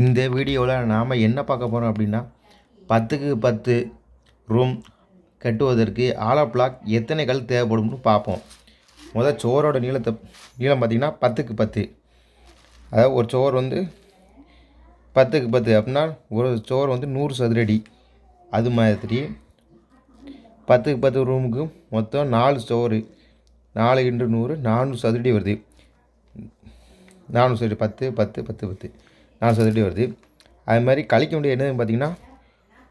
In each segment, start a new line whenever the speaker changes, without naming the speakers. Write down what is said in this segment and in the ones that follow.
இந்த வீடியோவில் நாம் என்ன பார்க்க போகிறோம் அப்படின்னா பத்துக்கு பத்து ரூம் கட்டுவதற்கு ஆலோ பிளாக் எத்தனை கல் தேவைப்படும்னு பார்ப்போம். முதல் சோரோட நீளத்தை நீளம் பார்த்திங்கன்னா பத்துக்கு பத்து. அதாவது ஒரு சோறு வந்து பத்துக்கு பத்து அப்படின்னா ஒரு சோறு வந்து நூறு சதுரடி. அது மாதிரி பத்துக்கு பத்து ரூமுக்கு மொத்தம் நாலு சோறு நாலு இன்று நூறு நானூறு சதுரடி வருது. நானூறு சதுரடி பத்து பத்து பத்து பத்து. நாலு சதுரடி வருது. அது மாதிரி கழிக்க வேண்டிய என்னதுன்னு பார்த்தீங்கன்னா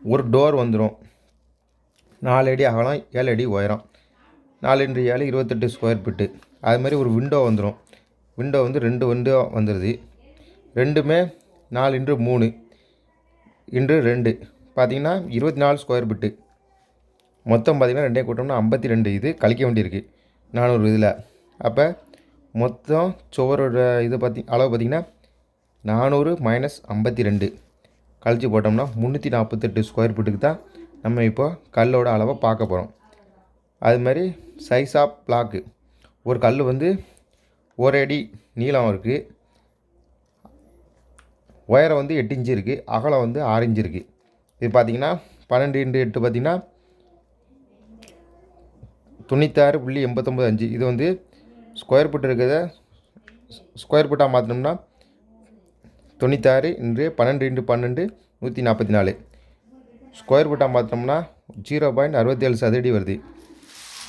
ஒரு டோர் வந்துடும் நாலு அடி அகலம் ஏழு அடி உயரம். நாலு இன்று ஏழு இருபத்தெட்டு ஸ்கொயர் ஃபிட்டு அது மாதிரி ஒரு விண்டோ வந்துடும் விண்டோ வந்து ரெண்டு விண்டோ வந்துடுது ரெண்டுமே நாலு இன்று மூணு இன்று ரெண்டு. பார்த்திங்கன்னா இருபத்தி நாலு ஸ்கொயர் ஃபிட்டு மொத்தம் பார்த்திங்கன்னா ரெண்டே கூட்டம்னா ஐம்பத்தி ரெண்டு. இது கழிக்க வேண்டியிருக்கு. நானூறு இதில். அப்போ மொத்தம் சுவரோட இது பார்த்தி அளவு பார்த்திங்கன்னா நானூறு மைனஸ் ஐம்பத்தி ரெண்டு. கழிச்சு போட்டோம்னா முந்நூற்றி நாற்பத்தெட்டு ஸ்கொயர் ஃபீட்டுக்கு தான் நம்ம இப்போ கல்லோட அளவை பார்க்க போகிறோம் அது மாதிரி சைஸ் ஆஃப் பிளாக்கு ஒரு கல் வந்து ஒரு அடி நீளம் இருக்குது உயரம் வந்து எட்டு இன்ச்சு இருக்குது அகலம் வந்து ஆறு இன்ச்சு இருக்குது இது பார்த்திங்கன்னா பன்னெண்டு இன்ட்டு எட்டு பார்த்திங்கன்னா தொண்ணூத்தாறு புள்ளி எண்பத்தொம்பது அஞ்சு. இது வந்து ஸ்கொயர் ஃபீட் இருக்கிறத ஸ்கொயர் ஃபீட்டாக மாற்றினோம்னா தொண்ணூத்தாறு இன்று பன்னெண்டு இன்று பன்னெண்டு நூற்றி நாற்பத்தி நாலு ஸ்கொயர் ஃபுட்டாக பார்த்தோம்னா ஜீரோ பாயிண்ட் அறுபத்தேழு சதுரடி வருது.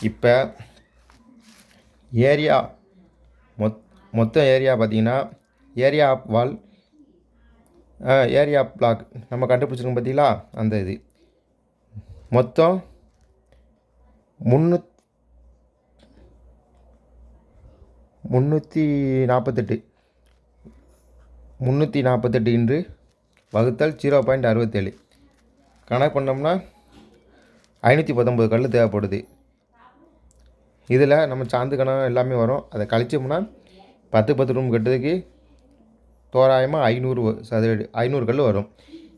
இப்போ ஏரியா மொத் மொத்த ஏரியா பார்த்தீங்கன்னா area of wall area block நம்ம கண்டுபிடிச்சிருக்கோம் பார்த்தீங்களா? அந்த இது. மொத்தம் முன்னூத் முந்நூற்றி நாற்பத்தெட்டு முந்நூற்றி நாற்பத்தெட்டு இன்று வகுத்தல் ஜீரோ பாயிண்ட் அறுபத்தேழு. கணக்கு பண்ணோம்னா ஐநூற்றி பத்தொம்பது கல் தேவைப்படுது. இதில் நம்ம சாந்து கணம் எல்லாமே வரும். அதை கழிச்சோம்னா பத்து பத்து ரூம் கட்டுறதுக்கு தோராயமாக ஐநூறு வ- சதுரடி ஐநூறு கல் வரும்.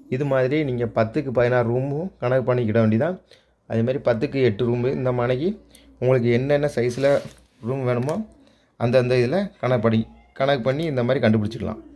இது மாதிரி நீங்கள் பத்துக்கு பதினாறு ரூமும் கணக்கு பண்ணிக்கிட வேண்டிதான் அதேமாதிரி பத்துக்கு எட்டு ரூமு இந்த மனைக்கு உங்களுக்கு என்னென்ன சைஸில் ரூம் வேணுமோ அந்தந்த இதில் கணக்கு பண்ணி கணக்கு பண்ணி இந்த மாதிரி கண்டுபிடிச்சிக்கலாம்.